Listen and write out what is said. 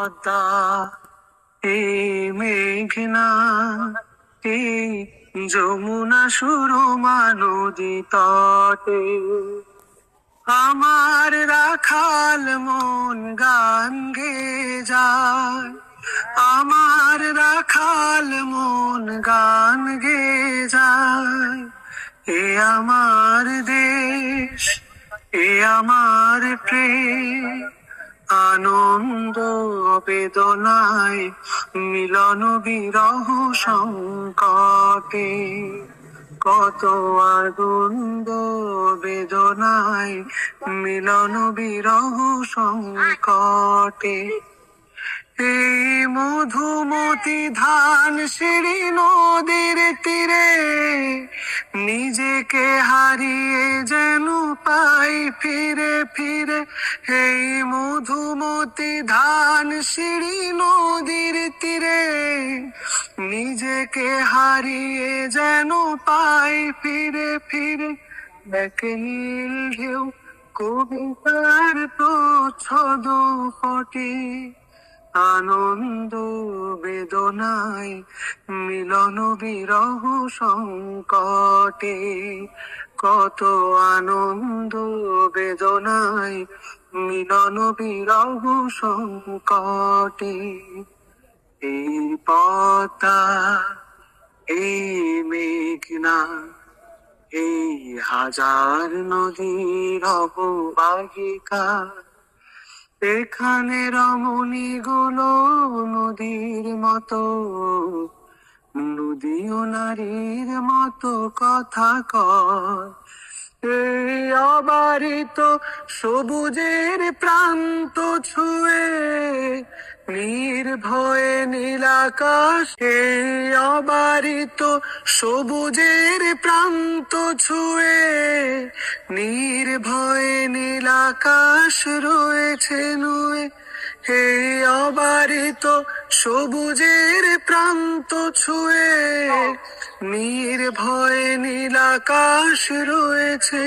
পদ্মা মেঘনা এই যমুনা সুরমা নদী তটে। আমার রাখাল মন গান গে যায়, আমার রাখাল মন গান গে যায়। এ আমার দেশ, এ আমার প্রেম আনন্দ বেদনায় মিলন বিরহ সংকটে। কত আনন্দ বেদনায় মিলন বিরহ সংকটে। এই মধুমতি ধান সিঁড়ি নদীর তীরে, নিজেকে হারিয়ে যেন পাই ফিরে ফিরে, এই মধুমতি ধান সিঁড়ি নদীর তীরে। নিজেকে হারিয়ে যেন পাই ফিরে ফিরে, এক নীল ঢেউ কবিতার প্রচ্ছদ ফটে। আনন্দ বেদনায় মিলন বিরহ সংকটে। কত আনন্দ বেদনায় মিলন বিরহ সংকটে। এই পতা, এই মেঘনা, এই হাজার নদীর অববাহিকা এখানে রমণী গুলো নদীর মতো, নদীও নারীর মতো কথা কয়। এই অবারিত সবুজের প্রান্ত ছুঁয়ে নির্ভয়ে নীলাকাশ এই অবারিত সবুজের প্রান্ত ছুঁয়ে নির্ভয়ে নীলাকাশ রয়েছে নুয়ে। হে অবারিত সবুজের প্রান্ত ছুঁয়ে নির্ভয়ে নীলাকাশ রয়েছে